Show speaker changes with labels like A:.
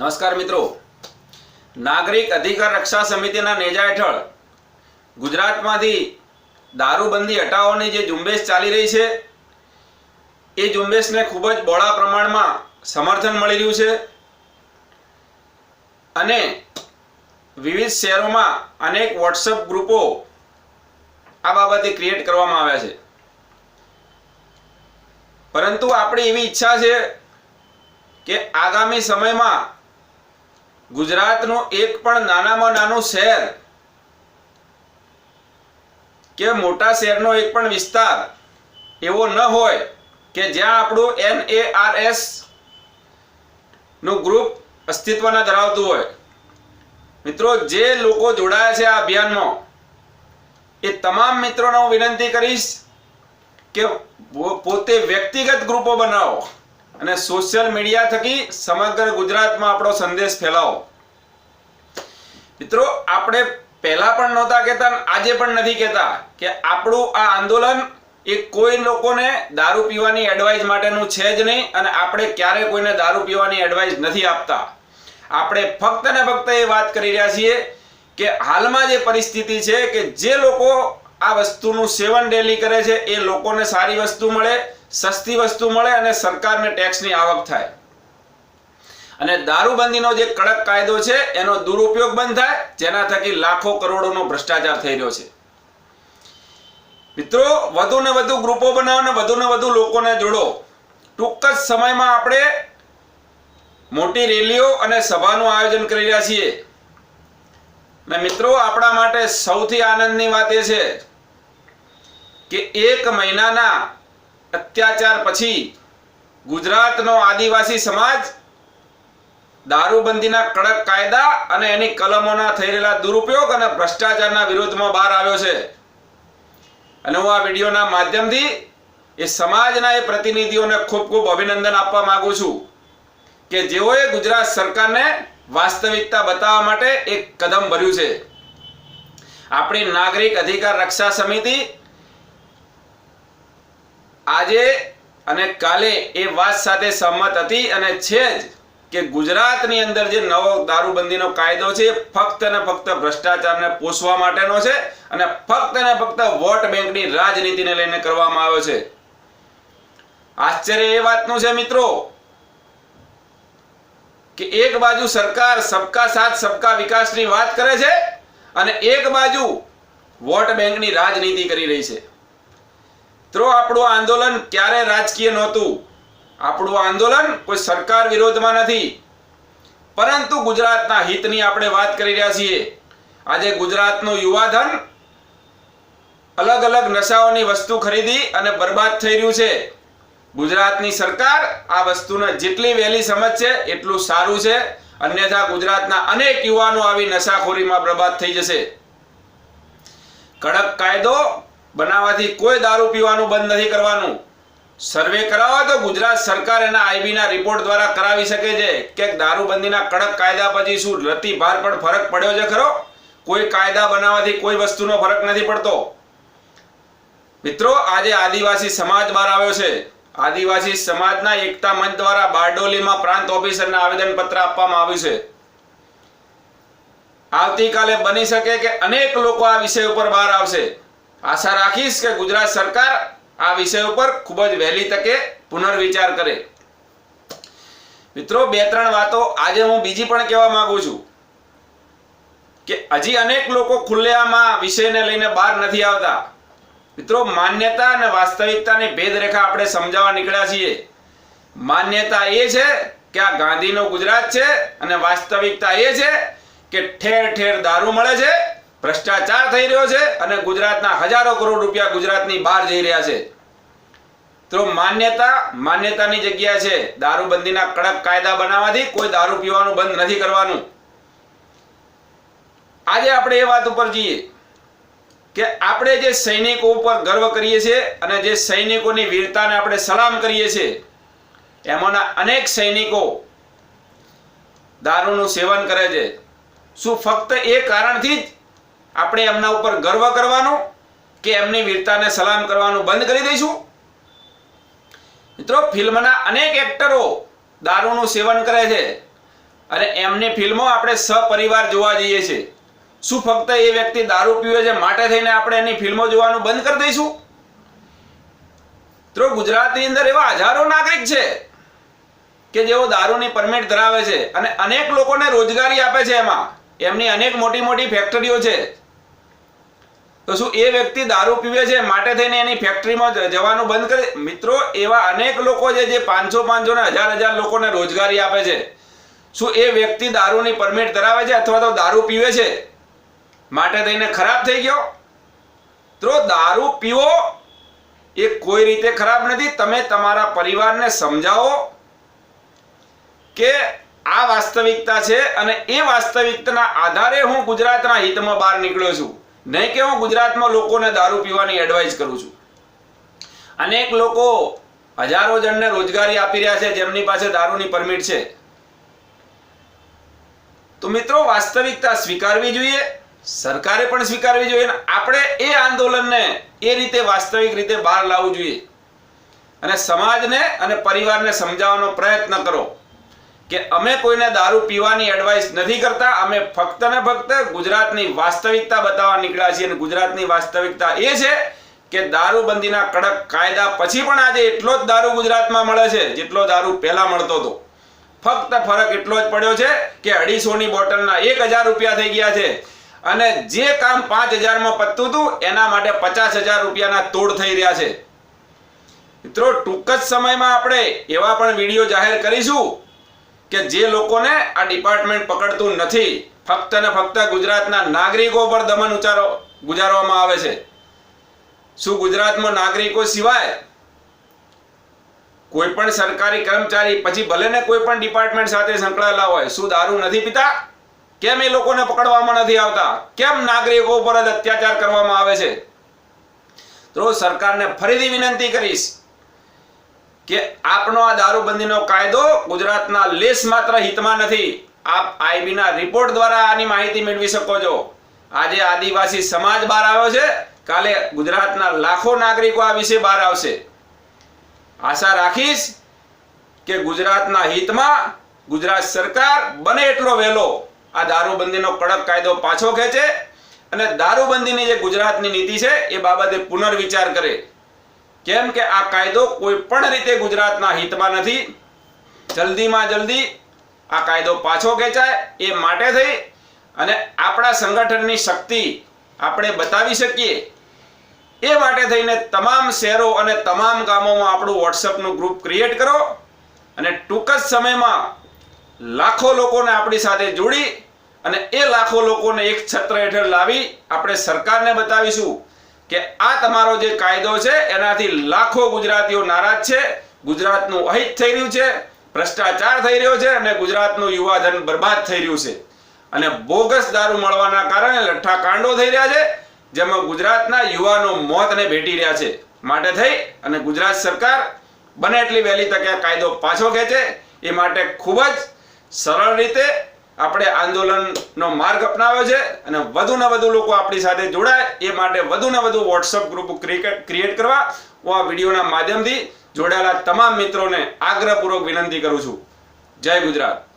A: નમસ્કાર મિત્રો. નાગરિક અધિકાર રક્ષા સમિતિના નેજા હેઠળ ગુજરાતમાંથી દારૂબંધી હટાવવાની જે ઝુંબેશ ચાલી રહી છે, એ ઝુંબેશને ખૂબ જ બહોળા પ્રમાણમાં સમર્થન મળી રહ્યું છે. અને વિવિધ શહેરોમાં અનેક વોટ્સઅપ ગ્રુપો આ બાબતે ક્રિએટ કરવામાં આવ્યા છે. પરંતુ આપણી એવી ઈચ્છા છે કે આગામી સમયમાં ગુજરાતનું એક પણ નાનામાં નાનું શહેર કે મોટા શહેરનો એક પણ વિસ્તાર એવો ન હોય કે જ્યાં આપણું એન એ આર એસનું ગ્રુપ અસ્તિત્વના ધરાવતું હોય. મિત્રો, જે લોકો જોડાયા છે આ અભિયાનમાં, એ તમામ મિત્રોને હું વિનંતી કરીશ કે પોતે વ્યક્તિગત ગ્રુપો બનાવો. અને સોશિયલ મીડિયા થકી સમગ્ર ગુજરાતમાં આપણો સંદેશ ફેલાવો. મિત્રો, આપણે પહેલા પણ નહોતા કહેતા આજે પણ નથી કહેતા કે આપણું આ આંદોલન એ કોઈ લોકોને દારૂ પીવાની એડવાઇસ માટેનું છે જ નહીં અને આપણે ક્યારે કોઈને દારૂ પીવાની એડવાઇસ નથી આપતા. આપણે ફક્ત ને ફક્ત એ વાત કરી રહ્યા છીએ કે હાલમાં જે પરિસ્થિતિ છે કે જે લોકો આ વસ્તુનું સેવન ડેલી કરે છે એ લોકોને સારી વસ્તુ મળે સસ્તી વસ્તુ મળે અને સરકારને ટેક્સની આવક થાય. અને દારૂબંધીનો જે કડક કાયદો છે, એનો દુરુપયોગ બંધ થાય, જેના થકી લાખો કરોડોનો ભ્રષ્ટાચાર થઈ રહ્યો છે. મિત્રો, વધુ ને વધુ ગ્રુપો બનાવો ને વધુ ને વધુ લોકોને જોડો. ટૂંક જ સમયમાં આપણે મોટી રેલીઓ અને સભાનું આયોજન કરી રહ્યા છીએ. ને મિત્રો, આપણા માટે સૌથી આનંદની વાત એ છે કે એક મહિનાના અત્યાચાર પછી ગુજરાતનો આદિવાસી સમાજ દારૂબંધીના કડક કાયદા અને એની કલમોના થઈ રહેલા દુરુપયોગ અને ભ્રષ્ટાચારના વિરોધમાં બહાર આવ્યો છે. અને હું આ વિડીયોના માધ્યમથી એ સમાજના એ પ્રતિનિધિઓને ખૂબ ખૂબ અભિનંદન આપવા માંગુ છું કે જેઓએ ગુજરાત સરકારને વાસ્તવિકતા બતાવવા માટે એક કદમ ભર્યું છે. આપણી નાગરિક અધિકાર રક્ષા સમિતિ આજે અને કાલે એ વાત સાથે સહમત હતી અને છે જ કે ગુજરાતની અંદર જે નવો દારૂબંધીનો કાયદો છે ફક્ત ને ફક્ત ભ્રષ્ટાચારને પોષવા માટેનો છે અને ફક્ત ને ફક્ત વોટ બેંકની રાજનીતિને લઈને કરવામાં આવ્યો છે. આશ્ચર્ય એ વાતનું છે મિત્રો કે એક બાજુ સરકાર સબકા સાથ, સબકા વિકાસની વાત કરે છે અને એક બાજુ વોટ બેંકની રાજનીતિ કરી રહી છે. તો આપણું આંદોલન ક્યારે રાજકીય નહોતું? આપણું આંદોલન કોઈ સરકાર વિરોધમાં નથી. પરંતુ ગુજરાતના હિતની આપણે વાત કરી રહ્યા છીએ. આજે ગુજરાતનું યુવાધન અલગ અલગ નશાઓની વસ્તુ ખરીદી અને બરબાદ થઈ રહ્યું છે. ગુજરાતની સરકાર આ વસ્તુને જેટલી વહેલી સમજશે, એટલું સારું છે. અન્યથા ગુજરાતના અનેક યુવાનો આવી નશાખોરીમાં બરબાદ થઈ જશે. કડક કાયદો બનાવવાથી કોઈ દારૂ પીવાનું બંધ નથી કરવાનું. સર્વે કરાવવા તો ગુજરાત સરકાર એના આઈબીના રિપોર્ટ દ્વારા કરાવી શકે છે. કે દારૂબંધીના કડક કાયદા પછી શું લતી ભાર પણ ફરક પડ્યો છે ખરો? કોઈ કાયદા બનાવવાથી કોઈ વસ્તુનો ફરક નથી પડતો. મિત્રો, આજે આદિવાસી સમાજ બહાર આવ્યો છે. આદિવાસી સમાજના એકતા મંચ દ્વારા બારડોલીમાં પ્રાંત ઓફિસરને આવેદનપત્ર આપવામાં આવ્યું છે. આવતીકાલે બની શકે કે અનેક લોકો આ વિષય ઉપર બહાર આવશે. આશા રાખીશ કે ગુજરાત સરકાર આ વિષય ઉપર ખૂબ જ વહેલી તકે પુનર્વિચાર કરે. મિત્રો, બે ત્રણ વાતો આજે હું બીજી પણ કહેવા માંગુ છું કે હજી અનેક લોકો ખુલ્લેઆમાં વિષયને લઈને બહાર નથી આવતા. મિત્રો, માન્યતા અને વાસ્તવિકતાની ભેદરેખા આપણે સમજાવવા નીકળ્યા છીએ. માન્યતા એ છે કે આ ગાંધીનો ગુજરાત છે અને વાસ્તવિકતા એ છે કે ઠેર ઠેર દારૂ મળે છે ભ્રષ્ટાચાર થઈ રહ્યો છે અને ગુજરાતના હજારો કરોડ રૂપિયા ગુજરાતની બહાર જઈ રહ્યા છે. તો માન્યતા, માન્યતાની જગ્યા છે. દારૂબંધીના કડક કાયદા બનાવવાથી કોઈ દારૂ પીવાનું બંધ નથી કરવાનું. આજે આપણે એ વાત ઉપર જઈએ કે આપણે જે સૈનિકો ઉપર ગર્વ કરીએ છીએ અને જે સૈનિકોની વીરતાને આપણે સલામ કરીએ છીએ, એમાંના અનેક સૈનિકો દારૂનું સેવન કરે છે. શું ફક્ત એ કારણથી જ આપણે એમના ઉપર ગર્વ કરવાનું કે એમની વીરતાને સલામ કરવાનું બંધ કરી દઈશું? મિત્રો, ફિલ્મના અનેક એક્ટરો દારૂનું સેવન કરે છે અને એમની ફિલ્મો આપણે સપરિવાર જોવા જઈએ છીએ. શું ફક્ત એ વ્યક્તિ દારૂ પીવે છે માટે થઈને આપણે એની ફિલ્મો જોવાનું બંધ કરી દઈશું? મિત્રો, ગુજરાતની અંદર એવા હજારો નાગરિક છે કે જેઓ દારૂની પરમિટ ધરાવે છે અને અનેક લોકોને રોજગારી આપે છે એમાં. એમની અનેક મોટી મોટી ફેક્ટરીઓ છે. તો શું એ વ્યક્તિ દારૂ પીવે છે? માટે થઈને એની ફેક્ટરીમાં જવાનું બંધ કરે. મિત્રો, એવા અનેક લોકો છે જે પાંચસો પાંચસો ને હજાર હજાર લોકોને રોજગારી આપે છે. શું એ વ્યક્તિ દારૂની પરમિટ ધરાવે છે અથવા તો દારૂ પીવે છે? માટે થઈને ખરાબ થઈ ગયો? તો દારૂ પીવો એ કોઈ રીતે ખરાબ નથી. તમે તમારા પરિવારને સમજાવો કે આ વાસ્તવિકતા છે અને એ વાસ્તવિકતાના આધારે હું ગુજરાતના હિતમાં બહાર નીકળ્યો છું. નહીં કે હું ગુજરાતમાં લોકોને દારૂ પીવાની એડવાઇસ કરું છું. અનેક લોકો હજારો જણને રોજગારી આપી રહ્યા છે, જેમની પાસે દારૂની પરમિટ છે. તો મિત્રો, વાસ્તવિકતા સ્વીકારવી જોઈએ, સરકારે પણ સ્વીકારવી જોઈએ આપણે એ આંદોલનને એ રીતે વાસ્તવિક રીતે બહાર લાવવું જોઈએ. અને સમાજને અને પરિવારને સમજાવવાનો પ્રયત્ન કરો. કે અમે કોઈને દારૂ પીવાની એડવાઇસ નથી કરતા, અમે ફક્ત ને ફક્ત ગુજરાતની વાસ્તવિકતા બતાવવા નીકળ્યા છીએ અને ગુજરાતની વાસ્તવિકતા એ છે કે દારૂબંધીના કડક કાયદા પછી પણ આજે એટલો જ દારૂ ગુજરાતમાં મળે છે, જેટલો દારૂ પહેલા મળતો હતો. ફક્ત ફરક એટલો જ પડ્યો છે કે અઢીસોની બોટલના એક હજાર રૂપિયા થઈ ગયા છે અને જે કામ પાંચ હજારમાં પતતું હતું, એના માટે પચાસ હજાર રૂપિયાના તોડ થઈ રહ્યા છે. મિત્રો, ટૂંક જ સમયમાં આપણે એવા પણ વીડિયો જાહેર કરીશું. કે જે લોકોને આ ડિપાર્ટમેન્ટ પકડતું નથી, ફક્ત ને ફક્ત ગુજરાતના નાગરિકો પર દમન ઉચારો, ગુજારવામાં આવે છે. શું ગુજરાતમાં નાગરિકો સિવાય કોઈ પણ સરકારી કર્મચારી, પછી ભલે ને કોઈ પણ ડિપાર્ટમેન્ટ સાથે સંકળાયેલા હોય, શું દારૂ નથી પીતા? કેમ એ લોકોને પકડવામાં નથી આવતા? કેમ નાગરિકો પર જ અત્યાચાર કરવામાં આવે છે? તો સરકારને ફરીથી વિનંતી કરીશ કે આપનો આ દારૂબંધીનો કાયદો ગુજરાતના લેશ માત્ર હિતમાં નથી. આપ આઈબીના રિપોર્ટ દ્વારા આની માહિતી મેળવી શકો છો. આજે આદિવાસી સમાજ બહાર આવ્યો છે. કાલે ગુજરાતના લાખો નાગરિકો આ વિશે બહાર આવશે. આશા રાખીશ કે ગુજરાતના હિતમાં ગુજરાત સરકાર બને એટલો વહેલો આ દારૂબંધીનો કડક કાયદો પાછો ખેંચે અને દારૂબંધીની જે ગુજરાતની નીતિ છે એ બાબતે પુનર્વિચાર કરે. કેમ કે આ કાયદો કોઈ પણ રીતે ગુજરાતના હિતમાં નથી. જલ્દીમાં જલ્દી આ કાયદો પાછો ખેંચાય એ માટે થઈ. અને આપણા સંગઠનની શક્તિ આપણે બતાવી શકીએ. એ માટે થઈને તમામ શહેરો અને તમામ ગામોમાં આપણું વોટ્સઅપનું ગ્રુપ ક્રિએટ કરો. અને ટૂંક જ સમયમાં લાખો લોકોને આપણી સાથે જોડી અને એ લાખો લોકોને એક છત્ર હેઠળ લાવી આપણે સરકારને બતાવીશું. કે આ તમારો જે કાયદો છે, એનાથી લાખો ગુજરાતીઓ નારાજ છે, ગુજરાતનું અહિત થઈ રહ્યું છે, ભ્રષ્ટાચાર થઈ રહ્યો છે અને ગુજરાતનું યુવાધન બરબાદ થઈ રહ્યું છે. અને બોગસ દારૂ મળવાના કારણે લઠ્ઠા કાંડો થઈ રહ્યા છે, જેમાં ગુજરાતના યુવાનો મોતને ભેટી રહ્યા છે. માટે થઈ અને ગુજરાત સરકાર બને એટલી વહેલી તકે કાયદો પાછો ખેંચે, એ માટે ખૂબ જ સરળ રીતે આપણે આંદોલનનો માર્ગ અપનાવ્યો છે અને વધુ ને વધુ લોકો આપણી સાથે જોડાય. એ માટે વધુ ને વધુ વોટ્સઅપ ગ્રુપ ક્રિએટ કરવા. હું આ વિડીયોના માધ્યમથી જોડાયેલા તમામ મિત્રોને આગ્રહપૂર્વક વિનંતી કરું છું. જય ગુજરાત.